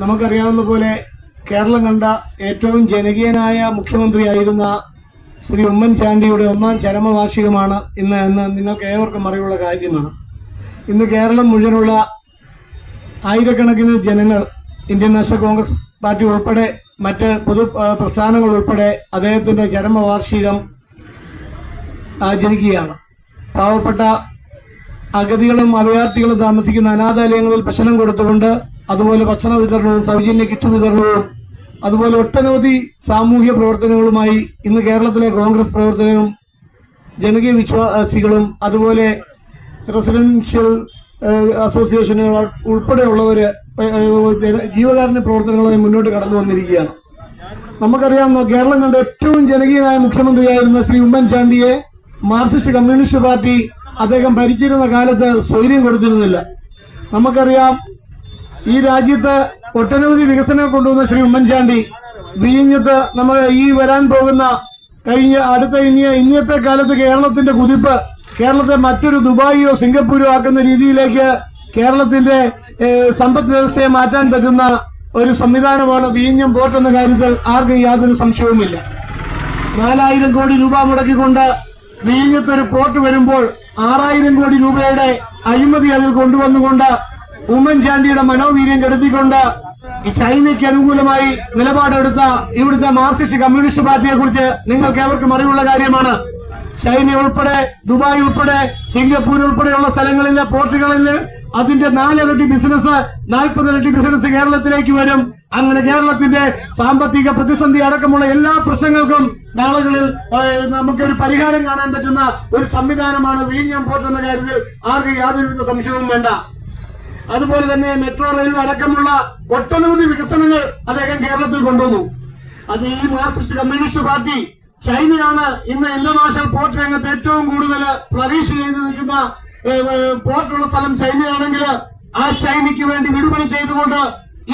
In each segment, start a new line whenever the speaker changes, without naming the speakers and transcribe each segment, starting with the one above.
നമുക്കറിയാവുന്ന പോലെ കേരളം കണ്ട ഏറ്റവും ജനകീയനായ മുഖ്യമന്ത്രിയായിരുന്ന ശ്രീ ഉമ്മൻചാണ്ടിയുടെ ഒന്നാം ചരമവാർഷികമാണ് ഇന്ന് എന്ന് നിങ്ങൾക്ക് ഏവർക്കും അറിവുള്ള കാര്യമാണ്. ഇന്ന് കേരളം മുഴുവനുള്ള ആയിരക്കണക്കിന് ജനങ്ങൾ ഇന്ത്യൻ നാഷണൽ കോൺഗ്രസ് പാർട്ടി ഉൾപ്പെടെ മറ്റ് പൊതു പ്രസ്ഥാനങ്ങൾ ഉൾപ്പെടെ അദ്ദേഹത്തിന്റെ ചരമവാർഷികം ആചരിക്കുകയാണ്. പാവപ്പെട്ട അഗതികളും അഭയാർത്ഥികളും താമസിക്കുന്ന അനാഥാലയങ്ങളിൽ ഭക്ഷണം കൊടുത്തുകൊണ്ട് അതുപോലെ ഭക്ഷണ വിതരണവും സൗജന്യ കിറ്റ് വിതരണവും അതുപോലെ ഒട്ടനവധി സാമൂഹ്യ പ്രവർത്തനങ്ങളുമായി ഇന്ന് കേരളത്തിലെ കോൺഗ്രസ് പ്രവർത്തകരും ജനകീയ വിശ്വാസികളും അതുപോലെ റെസിഡൻഷ്യൽ അസോസിയേഷനുകൾ ഉൾപ്പെടെയുള്ളവര് ജീവകാരുണ്യ പ്രവർത്തനങ്ങളുമായി മുന്നോട്ട് കടന്നു വന്നിരിക്കുകയാണ്. നമുക്കറിയാം കേരളം കണ്ട ഏറ്റവും ജനകീയനായ മുഖ്യമന്ത്രിയായിരുന്ന ശ്രീ ഉമ്മൻചാണ്ടിയെ മാർക്സിസ്റ്റ് കമ്മ്യൂണിസ്റ്റ് പാർട്ടി അദ്ദേഹം ഭരിച്ചിരുന്ന കാലത്ത് സ്വൈര്യം കൊടുത്തിരുന്നില്ല. നമുക്കറിയാം ഈ രാജ്യത്ത് ഒട്ടനവധി വികസനം കൊണ്ടുവന്ന ശ്രീ ഉമ്മൻചാണ്ടി വിഴിഞ്ഞത്ത് നമ്മൾ ഈ വരാൻ പോകുന്ന കഴിഞ്ഞ അടുത്ത ഇനി ഇന്നത്തെ കാലത്ത് കേരളത്തിന്റെ കുതിപ്പ് കേരളത്തെ മറ്റൊരു ദുബായിയോ സിംഗപ്പൂരോ ആക്കുന്ന രീതിയിലേക്ക് കേരളത്തിന്റെ സമ്പദ് വ്യവസ്ഥയെ മാറ്റാൻ പറ്റുന്ന ഒരു സംവിധാനമാണ് വിഴിഞ്ഞം പോർട്ട് എന്ന കാര്യത്തിൽ ആർക്കും യാതൊരു സംശയവുമില്ല. നാലായിരം കോടി രൂപ മുടക്കിക്കൊണ്ട് വിഴിഞ്ഞത്തൊരു പോർട്ട് വരുമ്പോൾ ആറായിരം കോടി രൂപയുടെ അഴിമതി അതിൽ കൊണ്ടുവന്നുകൊണ്ട് ഉമ്മൻചാണ്ടിയുടെ മനോവീര്യം കെടുത്തിക്കൊണ്ട് ഈ ചൈനയ്ക്ക് അനുകൂലമായി നിലപാടെടുത്ത ഇവിടുത്തെ മാർക്സിസ്റ്റ് കമ്മ്യൂണിസ്റ്റ് പാർട്ടിയെ കുറിച്ച് നിങ്ങൾക്ക് ഏവർക്കും അറിവുള്ള കാര്യമാണ്. ചൈന ഉൾപ്പെടെ ദുബായ് ഉൾപ്പെടെ സിംഗപ്പൂർ ഉൾപ്പെടെയുള്ള സ്ഥലങ്ങളിലെ പോർട്ടുകളിൽ അതിന്റെ നാലിരട്ടി ബിസിനസ് നാൽപ്പതിരട്ടി ബിസിനസ് കേരളത്തിലേക്ക് വരും. അങ്ങനെ കേരളത്തിന്റെ സാമ്പത്തിക പ്രതിസന്ധി അടക്കമുള്ള എല്ലാ പ്രശ്നങ്ങൾക്കും നാളുകളിൽ നമുക്കൊരു പരിഹാരം കാണാൻ പറ്റുന്ന ഒരു സംവിധാനമാണ് വിഴിഞ്ഞം പോർട്ട് എന്ന കാര്യത്തിൽ ആർക്കും യാതൊരുവിധ സംശയവും വേണ്ട. അതുപോലെ തന്നെ മെട്രോ റെയിൽവേ അടക്കമുള്ള ഒട്ടനവധി വികസനങ്ങൾ അദ്ദേഹം കേരളത്തിൽ കൊണ്ടുവന്നു. അത് ഈ മാർക്സിസ്റ്റ് കമ്മ്യൂണിസ്റ്റ് പാർട്ടി ചൈനയാണ് ഇന്ന് ഇന്റർനാഷണൽ പോർട്ട് രംഗത്ത് ഏറ്റവും കൂടുതൽ ഫ്ലറീഷ് ചെയ്ത് നിൽക്കുന്ന പോർട്ടുള്ള സ്ഥലം ചൈനയാണെങ്കിൽ ആ ചൈനയ്ക്ക് വേണ്ടി വിടുപണി ചെയ്തുകൊണ്ട്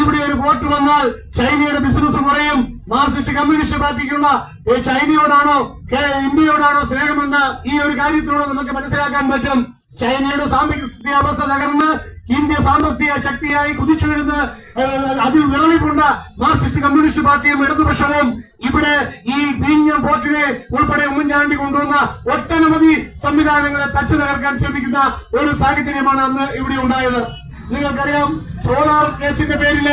ഇവിടെ ഒരു പോർട്ട് വന്നാൽ ചൈനയുടെ ബിസിനസ് കുറയും. മാർക്സിസ്റ്റ് കമ്മ്യൂണിസ്റ്റ് പാർട്ടിക്കുള്ള ചൈനയോടാണോ ഇന്ത്യയോടാണോ സ്നേഹമെന്ന് ഈ ഒരു കാര്യത്തിലൂടെ നമുക്ക് മനസ്സിലാക്കാൻ പറ്റും. ചൈനയുടെ സാമ്പത്തിക അവസ്ഥ തകർന്ന് ഇന്ത്യ സാമ്പത്തിക ശക്തിയായി കുതിച്ചുവരുന്ന വരുന്ന അതിൽ വിറളിക്കൊണ്ട മാർക്സിസ്റ്റ് കമ്മ്യൂണിസ്റ്റ് പാർട്ടിയും ഇടതുപക്ഷവും ഇവിടെ ഈ വിഴിഞ്ഞം പോർട്ടിനെ ഉൾപ്പെടെ ഉമ്മൻചാണ്ടി കൊണ്ടുവന്ന ഒട്ടനവധി സംവിധാനങ്ങളെ തച്ചു തകർക്കാൻ ശ്രമിക്കുന്ന ഒരു സാഹചര്യമാണ് അന്ന് ഇവിടെ ഉണ്ടായത്. നിങ്ങൾക്കറിയാം സോളാർ കേസിന്റെ പേരിൽ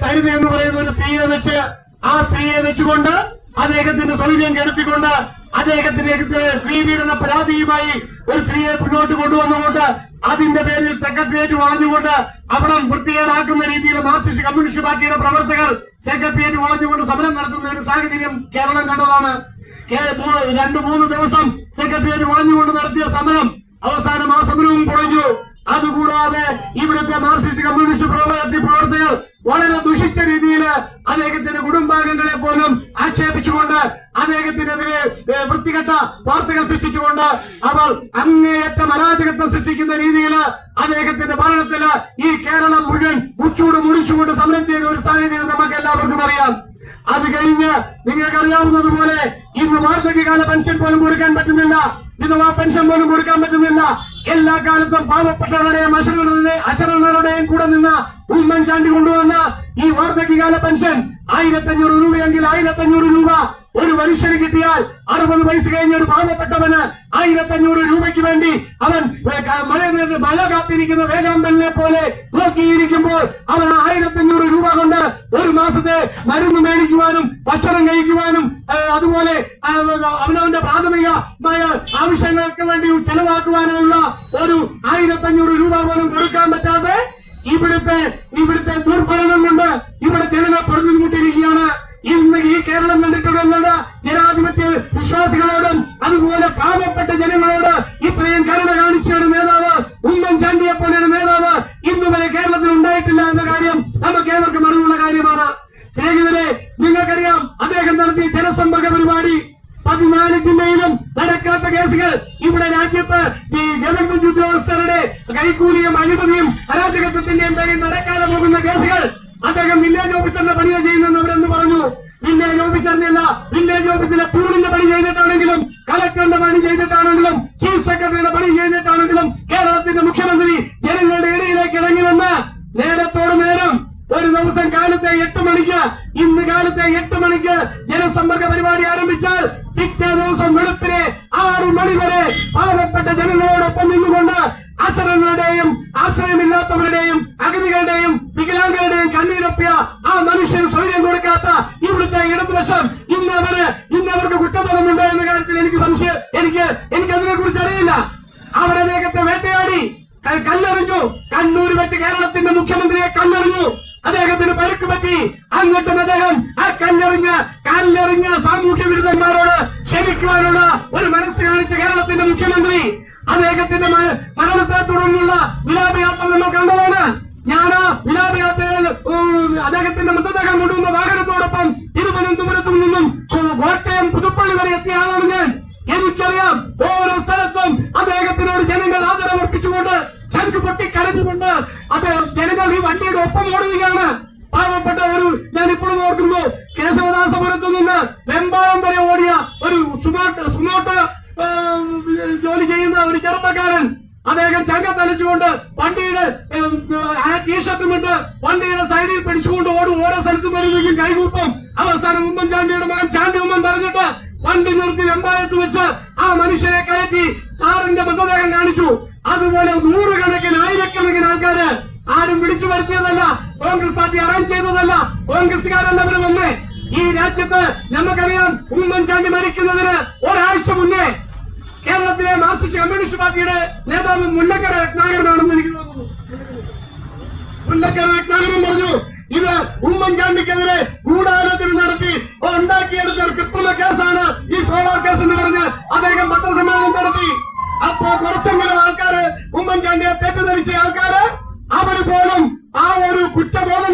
സരിത എന്ന് പറയുന്ന ഒരു സ്ത്രീയെ വെച്ച് ആ സ്ത്രീയെ വെച്ചുകൊണ്ട് അദ്ദേഹത്തിന്റെ സൗകര്യം കെടുത്തിക്കൊണ്ട് അദ്ദേഹത്തിന്റെ സ്ത്രീപീഡന പരാതിയുമായി ഒരു സ്ത്രീയെ മുന്നോട്ട് കൊണ്ടുവന്നുകൊണ്ട് അതിന്റെ പേരിൽ സെക്രട്ടേറിയറ്റ് വളഞ്ഞുകൊണ്ട് അവിടം വൃത്തികേടാക്കുന്ന രീതിയിൽ മാർക്സിസ്റ്റ് കമ്മ്യൂണിസ്റ്റ് പാർട്ടിയുടെ പ്രവർത്തകർ സെക്രട്ടേറിയറ്റ് വളഞ്ഞുകൊണ്ട് സമരം നടത്തുന്ന ഒരു സാഹചര്യം കേരളം കണ്ടതാണ്. രണ്ടു മൂന്ന് ദിവസം സെക്രട്ടേറിയറ്റ് വളഞ്ഞുകൊണ്ട് നടത്തിയ സമരം അവസാനം ആ സമരവും കുറഞ്ഞു അതുകൂടാതെ ഇവിടുത്തെ മാർക്സിസ്റ്റ് കമ്മ്യൂണിസ്റ്റ് പ്രവർത്തകർ വളരെ ദുഷിച്ച രീതിയിൽ അദ്ദേഹത്തിന്റെ കുടുംബാംഗങ്ങളെ പോലും ആക്ഷേപിച്ചുകൊണ്ട് അദ്ദേഹത്തിനെതിരെ വൃത്തികെട്ട വാർത്തകൾ സൃഷ്ടിച്ചുകൊണ്ട് അവർ അങ്ങേയറ്റം അരാജകത്വം സൃഷ്ടിക്കുന്ന രീതിയിൽ അദ്ദേഹത്തിന്റെ ഭരണത്തിൽ ഈ കേരളം മുഴുവൻ മുച്ചൂട് മുടിച്ചുകൊണ്ട് സമരം ചെയ്ത ഒരു സാഹചര്യം നമുക്ക് എല്ലാവർക്കും അറിയാം. അത് കഴിഞ്ഞ് നിങ്ങൾക്കറിയാവുന്നതുപോലെ ഇന്ന് വാർദ്ധക്യകാല പെൻഷൻ പോലും കൊടുക്കാൻ പറ്റുന്നില്ല. വിധവാ പെൻഷൻ പോലും കൊടുക്കാൻ പറ്റുന്നില്ല. എല്ലാ കാലത്തും പാവപ്പെട്ടവരുടെയും അശരണരുടെയും അശരണരുടെയും കൂടെ നിന്ന് ഉമ്മൻചാണ്ടി കൊണ്ടുവന്ന ഈ വാർദ്ധക്യകാല പെൻഷൻ ആയിരത്തഞ്ഞൂറ് രൂപയെങ്കിൽ ആയിരത്തഞ്ഞൂറ് രൂപ ഒരു മനുഷ്യന് കിട്ടിയാൽ അറുപത് വയസ്സ് കഴിഞ്ഞ ഒരു പാവപ്പെട്ടവന് ആയിരത്തഞ്ഞൂറ് രൂപയ്ക്ക് വേണ്ടി അവൻ മഴ മഴ കാത്തിരിക്കുന്ന വേഗാമ്പലിനെ പോലെ നോക്കിയിരിക്കുമ്പോൾ അവൻ ആയിരത്തഞ്ഞൂറ് രൂപ കൊണ്ട് ഒരു മാസത്തെ മരുന്ന് മേടിക്കുവാനും ഭക്ഷണം കഴിക്കുവാനും അതുപോലെ അവനവന്റെ പ്രാഥമികമായ ആവശ്യങ്ങൾക്ക് വേണ്ടി ചെലവാക്കുവാനുള്ള ഒരു ആയിരത്തഞ്ഞൂറ് രൂപ പോലും കൊടുക്കാൻ പറ്റാതെ ഇവിടുത്തെ രാജ്യത്ത് ഈ ഗവൺമെന്റ് ഉദ്യോഗസ്ഥരുടെ കൈക്കൂലിയും അഴിമതിയും അരാജകത്വത്തിന്റെയും പേരിൽ നടക്കാതെ പോകുന്ന കേസുകൾ അദ്ദേഹം വില്ലേജ് ഓഫീസറിന്റെ പണിയാണ് ചെയ്യുന്നെന്ന് അവരെന്ന് പറഞ്ഞു. വില്ലേജ് ഓഫീസറിനല്ല വില്ലേജ് ഓഫീസിലെ പൂളിന്റെ പണി ചെയ്തിട്ടാണെങ്കിലും കളക്ടറിന്റെ പണി ചെയ്തിട്ടാണെങ്കിലും ചീഫ് സെക്രട്ടറിയുടെ പണി ചെയ്തിട്ടാണെങ്കിലും കേരളത്തിന്റെ മുഖ്യമന്ത്രി ജനങ്ങളുടെ ഇടയിലേക്ക് ഇറങ്ങി വന്ന് നേരത്തോട് നേരം ഒരു ദിവസം കാലത്തെ എട്ട് മണിക്ക് ഇന്ന് കാലത്തെ എട്ട് മണിക്ക് ജനസമ്പർക്ക പരിപാടി ആരംഭിച്ചാൽ പിറ്റേ ദിവസം വെളുപ്പിനെ ആറു മണി വരെ പാവപ്പെട്ട ജനങ്ങളോടൊപ്പം നിന്നുകൊണ്ട് അസരങ്ങളുടെയും ആശ്രയമില്ലാത്തവരുടെയും അദ്ദേഹത്തിന്റെ മരണത്തെ തുടർന്നുള്ള വിലാപയാത്ര നമ്മൾ കണ്ടതാണ്. ഞാനാ വിലാപയാത്രയിൽ അദ്ദേഹത്തിന്റെ മൃതദേഹം കൊണ്ടുവന്ന വാഹനത്തോടൊപ്പം തിരുവനന്തപുരത്തു നിന്നും കോട്ടയം പുതുപ്പള്ളി വരെ എത്തിയ ആളാണ് ഞാൻ. എനിക്കറിയാം ഓരോ സ്ഥലത്തും അദ്ദേഹത്തിനോട് ജനങ്ങൾ ആദരമർപ്പിച്ചുകൊണ്ട് ചെങ്ക് പൊട്ടി കരഞ്ഞുകൊണ്ട് അദ്ദേഹം ജനങ്ങൾ ഈ വണ്ടിയുടെ ഒപ്പം ഓടുകയാണ്. പാവപ്പെട്ട ഒരു ഞാൻ ഇപ്പോഴും ഓർക്കുന്നു കേശവദാസപുരത്തു നിന്ന് വെമ്പാളം വരെ ഓടിയ ഒരു ചെറുപ്പക്കാരൻ അദ്ദേഹം ചങ്ക തലച്ചുകൊണ്ട് വണ്ടിയുടെ ടീഷർട്ടും ഇട്ട് വണ്ടിയുടെ സൈഡിൽ പിടിച്ചുകൊണ്ട് ഓടും. ഓരോ സ്ഥലത്തും വരുന്നേക്കും കൈകൂപ്പം. അവസാനം ഉമ്മൻചാണ്ടിയുടെ മകൻ ചാണ്ടി ഉമ്മൻ പറഞ്ഞിട്ട് വണ്ടി നിർത്തി എമ്പായത്ത് വെച്ച് ആ മനുഷ്യനെ കയറ്റി സാറിന്റെ മൃതദേഹം കാണിച്ചു. അതുപോലെ നൂറുകണക്കിന് ആയിരക്കണക്കിന് ആൾക്കാര് ആരും വിളിച്ചു വരുത്തിയതല്ല. കോൺഗ്രസ് പാർട്ടി അറേഞ്ച് ചെയ്തതല്ല. കോൺഗ്രസുകാരല്ല അവർ വന്നേ ഈ രാജ്യത്ത് നമുക്കറിയാം ഉമ്മൻചാണ്ടി മരിക്കുന്നതിന് ഒരാഴ്ച മുന്നേ ഇന്ത്യയിലെ മാർക്സിസ്റ്റ് കമ്മ്യൂണിസ്റ്റ് പാർട്ടിയുടെ നേതാവ് മുല്ലക്കര രത്നാകരനാണെന്ന് എനിക്ക് തോന്നുന്നു. മുല്ലക്കര രത്നാകരൻ പറഞ്ഞു ഇത് ഉമ്മൻചാണ്ടിക്കെതിരെ ഗൂഢാലോചന നടത്തി ഉണ്ടാക്കിയെടുത്ത ഒരു കൃത്രിമ കേസാണ് ഈ സോളാർ കേസ് എന്ന് പറഞ്ഞ് അദ്ദേഹം പത്രസമ്മേളനം നടത്തി. അപ്പോ കുറച്ചെങ്കിലും ആൾക്കാര് ഉമ്മൻചാണ്ടിയെ തെറ്റിദ്ധരിച്ച ആൾക്കാര് അവർ പോലും ആ ഒരു കുറ്റബോധം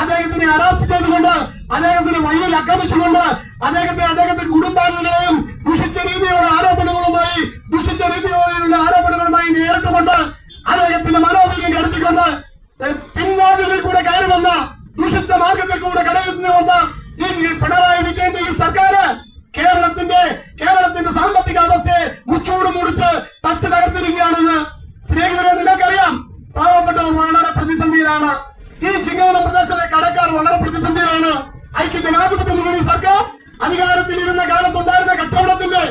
അദ്ദേഹത്തിനെ അറസ്റ്റ് ചെയ്തുകൊണ്ട് അദ്ദേഹത്തിന് വഴിയിൽ ആക്രമിച്ചുകൊണ്ട് അദ്ദേഹത്തെ അദ്ദേഹത്തെ കുടുംബാംഗങ്ങളെയും ദുഷിച്ച രീതിയിലുള്ള ആരോപണങ്ങളുമായി ദുഷിച്ച രീതിയിലുള്ള ആരോപണങ്ങളുമായി നേരിട്ടുകൊണ്ട് അദ്ദേഹത്തിന്റെ മനോവീര്യം കടത്തിക്കൊണ്ട് പിൻവാതിലിൽ കൂടെ കയറി വന്ന ദുഷിച്ച മാർഗത്തിൽ കൂടെ കടയുന്ന വന്ന ഈ പിണറായി വിജയന്റെ ഈ സർക്കാർ കേരളത്തിന്റെ കേരളത്തിന്റെ സാമ്പത്തിക അവസ്ഥയെ മുച്ചൂട് മുടിച്ച് തച്ച് തകർത്തിരിക്കുകയാണെന്ന് സ്നേഹിതരെ നിങ്ങൾക്കറിയാം. പാവപ്പെട്ട വളരെ പ്രതിസന്ധിയിലാണ്. നെല്ലിക്കവന പ്രദേശത്തെ കടക്കാർ വളരെ പ്രതിസന്ധിയാണ്. ഐക്യ ജനാധിപത്യ മുന്നണി സർക്കാർ അധികാരത്തിൽ ഇരുന്ന കാലത്തുണ്ടായിരുന്ന കച്ചവടത്തിന്റെ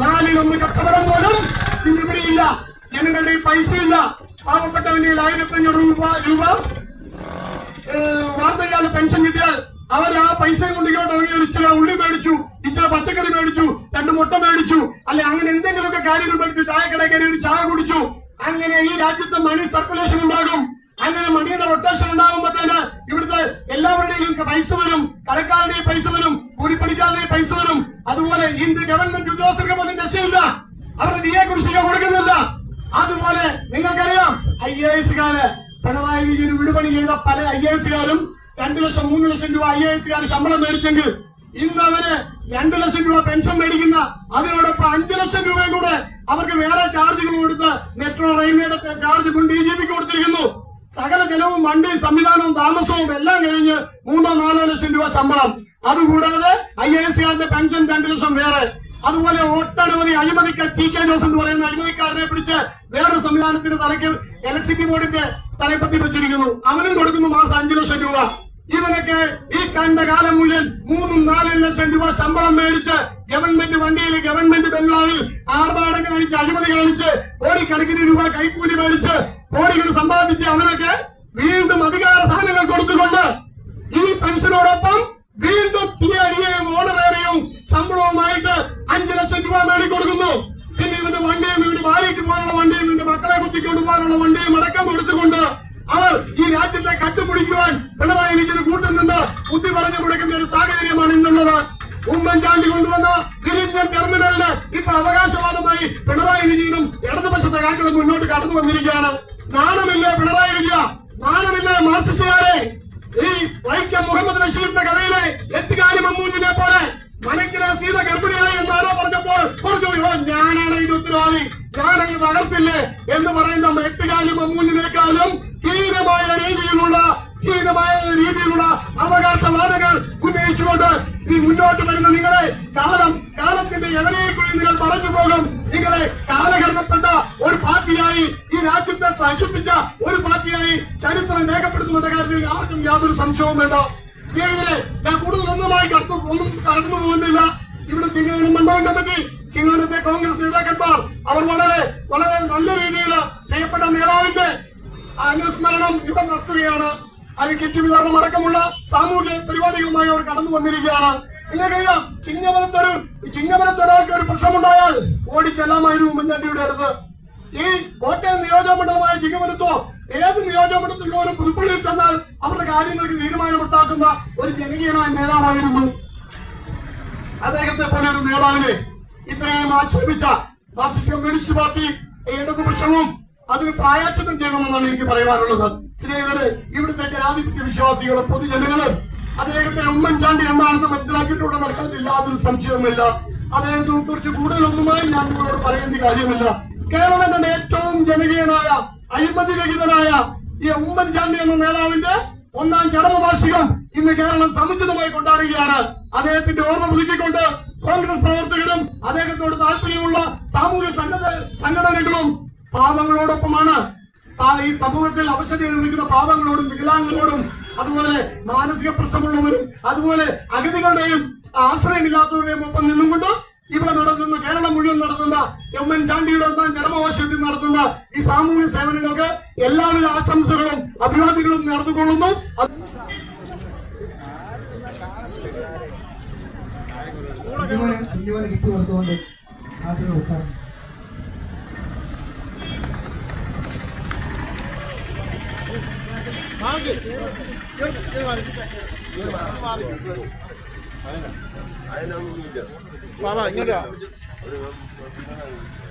നാലിലൊന്ന് കച്ചവടം പോലും ഇന്നിവിടെ ഇല്ല ജനങ്ങളുടെ പൈസയില്ല. പാവപ്പെട്ടവന്റെ ആയിരത്തഞ്ഞൂറ് രൂപ രൂപ വാർദ്ധകാല പെൻഷൻ കിട്ടിയാൽ അവർ ആ പൈസ കൊണ്ട് ഇച്ചിരി ഉള്ളി മേടിച്ചു ഇച്ചിരി പച്ചക്കറി മേടിച്ചു രണ്ട് മുട്ട മേടിച്ചു അല്ലെ അങ്ങനെ എന്തെങ്കിലുമൊക്കെ കാര്യങ്ങൾ മേടിച്ചു ചായക്കടയിൽ കയറി ഒരു ചായ കുടിച്ചു. അങ്ങനെ ഈ രാജ്യത്തെ മണി സർക്കുലേഷൻ ഐ എ എസുകാർ ശമ്പളം മേടിച്ചെങ്കിൽ ഇന്ന് അവർ രണ്ടു ലക്ഷം രൂപ പെൻഷൻ മേടിക്കുന്ന അതിനോടൊപ്പം അഞ്ചു ലക്ഷം രൂപയും കൂടെ അവർക്ക് വേറെ ചാർജുകൾ കൊടുത്ത് മെട്രോ റെയിൽവേയുടെ ചാർജ് മുൻ ഡി ജി പിക്ക് കൊടുത്തിരിക്കുന്നു. സകല ചെലവും വണ്ടി സംവിധാനവും താമസവും എല്ലാം കഴിഞ്ഞ് മൂന്നോ നാലോ ലക്ഷം രൂപ ശമ്പളം അതുകൂടാതെ ഐ എ എസുകാരന്റെ പെൻഷൻ രണ്ടു ലക്ഷം വേറെ അതുപോലെ ഒട്ടനവധി അഴിമതിക്ക് ടി കെ ജോസ് എന്ന് പറയുന്ന അഴിമതിക്കാരനെ പിടിച്ച് വേറൊരു സംവിധാനത്തിന് തലയ്ക്ക് ഇലക്ട്രിസിറ്റി ബോർഡിന്റെ തലപ്പത്തി വെച്ചിരിക്കുന്നു അവനും കൊടുക്കുന്നു മാസം അഞ്ചു ലക്ഷം രൂപ ഇവനൊക്കെ ഈ കണ്ട കാലം മുഴുവൻ മൂന്നും നാലും ലക്ഷം രൂപ ശമ്പളം മേടിച്ച് ഗവൺമെന്റ് വണ്ടിയിൽ ഗവൺമെന്റ് ബംഗ്ലാവിൽ ആർഭാടം കാണിച്ച് അഴിമതി കാണിച്ച് കോടിക്കണക്കിന് രൂപ കൈക്കൂലി മേടിച്ച് കോടികൾ സമ്പാദിച്ച് അവനൊക്കെ വീണ്ടും അധികാര സാധനങ്ങൾ കൊടുത്തുകൊണ്ട് ഈ പെൻഷനോടൊപ്പം വീണ്ടും തീയടിയെയും ഓണറേറിയും ശമ്പളവുമായിട്ട് അഞ്ചു ലക്ഷം രൂപ മേടിക്കൊടുക്കുന്നു. പിന്നെ ഇവന്റെ വണ്ടിയും ഇവന്റെ ഭാര്യയ്ക്ക് പോകാനുള്ള വണ്ടിയും ഇവന്റെ മക്കളെ കുത്തിക്കൊണ്ട് പോകാനുള്ള വണ്ടിയും അടക്കം എടുത്തുകൊണ്ട് അവർ ഈ രാജ്യത്തെ കട്ടുപിടിക്കുവാൻ പിണറായി വിജയന് കൂട്ടുനിന്ന് ബുദ്ധി പറഞ്ഞു കൊടുക്കുന്ന ഒരു സാഹചര്യമാണ് ഇന്നുള്ളത്. ഉമ്മൻചാണ്ടി കൊണ്ടുവന്ന വിരിഞ്ഞൻ ടെർമിനലിന് ഇപ്പൊ അവകാശവാദമായി കാക്കളും മുന്നോട്ട് കടന്നു വന്നിരിക്കുകയാണ്. നാണമില്ലേ പിണറായി വിജയ. നാണമില്ലേ മാർസിസ്റ്റുകാരെ. ഈ വൈക്കം മുഹമ്മദ് ബഷീറിന്റെ കഥയിലെ എട്ടുകാലി മമ്മൂഞ്ഞിനെ പോലെ മനക്കിലെ സീത ഗർഭിണിയായി എന്ന് ആരോ പറഞ്ഞപ്പോൾ പറഞ്ഞു "ഓ, ഞാനാണ് ഇതിന് ഉത്തരവാദി. ഞാനങ്ങ് തകർത്തില്ലേ? എന്ന് പറയുന്ന എട്ടുകാലി മമ്മൂഞ്ഞിനേക്കാളും ചരിത്രം രേഖപ്പെടുത്തുമെന്ന കാര്യത്തിൽ ആർക്കും യാതൊരു സംശയവും വേണ്ട. സ്നേഹിതരെ ഞാൻ കൂടുതൽ ഒന്നുമായി കടന്നു ഒന്നും കടന്നു പോകുന്നില്ല. ഇവിടെ ചിങ്ങവനം മണ്ഡലം കമ്മിറ്റി ചിങ്ങവനത്തെ കോൺഗ്രസ് നേതാക്കന്മാർ അവർ വളരെ വളരെ നല്ല രീതിയിൽ പ്രിയപ്പെട്ട നേതാവിന്റെ അനുസ്മരണം ഇവിടെ നടത്തുകയാണ്. അത് കിറ്റ് വിതരണം അടക്കമുള്ള സാമൂഹ്യ പരിപാടികളുമായി അവർ കടന്നു വന്നിരിക്കുകയാണ്. നിങ്ങൾക്കറിയാം ചിങ്ങവനത്തൊരു ചിങ്ങവനത്തൊരാൾക്ക് ഒരു പ്രശ്നമുണ്ടായാൽ ഓടിച്ചെല്ലാമായിരുന്നു ഉമ്മൻചാണ്ടിയുടെ അടുത്ത്. ഈ കോട്ടയം നിയോജക മണ്ഡലമായ ചിങ്ങവനത്തോ ഏത് നിയോജകമണ്ഡലത്തിലുള്ളവരും പുതുപ്പള്ളിയിൽ ചെന്നാൽ അവരുടെ കാര്യങ്ങൾക്ക് തീരുമാനമുണ്ടാക്കുന്ന ഒരു ജനകീയനായ നേതാവായിരുന്നു അദ്ദേഹത്തെ പോലെ ഒരു നേതാവിനെ ഇത്രയും ആക്ഷേപിച്ച മാർക്സിസ്റ്റ് കമ്മ്യൂണിസ്റ്റ് പാർട്ടി ഇടതുപക്ഷവും അതിന് പ്രായാച്ചിത്തം ചെയ്യണമെന്നാണ് എനിക്ക് പറയാനുള്ളത്. സ്നേഹിതരെ ഇവിടുത്തെ ജനാധിപത്യ വിശ്വാസികളും പൊതുജനങ്ങളും അദ്ദേഹത്തെ ഉമ്മൻചാണ്ടി എന്താണെന്ന് മനസ്സിലാക്കിയിട്ടുള്ള നടക്കുന്നില്ല അതൊരു സംശയവുമില്ല. അദ്ദേഹത്തെ കുറിച്ച് കൂടുതലൊന്നുമായി ഞാൻ നിങ്ങളോട് പറയേണ്ട കാര്യമില്ല. കേരളത്തിന്റെ ഏറ്റവും ജനകീയനായ അഴിമതി രഹിതനായ ഈ ഉമ്മൻചാണ്ടി എന്ന നേതാവിന്റെ ഒന്നാം ചരമവാർഷികം ഇന്ന് കേരളം സമുചിതമായി കൊണ്ടാടുകയാണ്. അദ്ദേഹത്തിന്റെ ഓർമ്മ പുതുക്കിക്കൊണ്ട് കോൺഗ്രസ് പ്രവർത്തകരും അദ്ദേഹത്തോട് താല്പര്യമുള്ള സാമൂഹ്യ സംഘടന സംഘടനകളും പാവങ്ങളോടൊപ്പമാണ്. ഈ സമൂഹത്തിൽ അവശത അനുഭവിക്കുന്ന പാവങ്ങളോടും വികലാംഗങ്ങളോടും അതുപോലെ മാനസിക പ്രശ്നമുള്ളവരും അതുപോലെ അഗതികളുടെയും ആശ്രയമില്ലാത്തവരുടെയും ഒപ്പം നിന്നുകൊണ്ട് ഇവിടെ നടത്തുന്ന കേരളം മുഴുവൻ നടത്തുന്ന ഉമ്മൻചാണ്ടിയുടെ ഒന്നാം ജനമവാസത്തിൽ നടത്തുന്ന ഈ സാമൂഹ്യ സേവനങ്ങൾക്ക് എല്ലാവിധ ആശംസകളും അഭിവാദ്യങ്ങളും നടന്നുകൊള്ളുന്നു അത്
ഇതുപോലെ കിട്ടി കൊടുത്തുകൊണ്ട്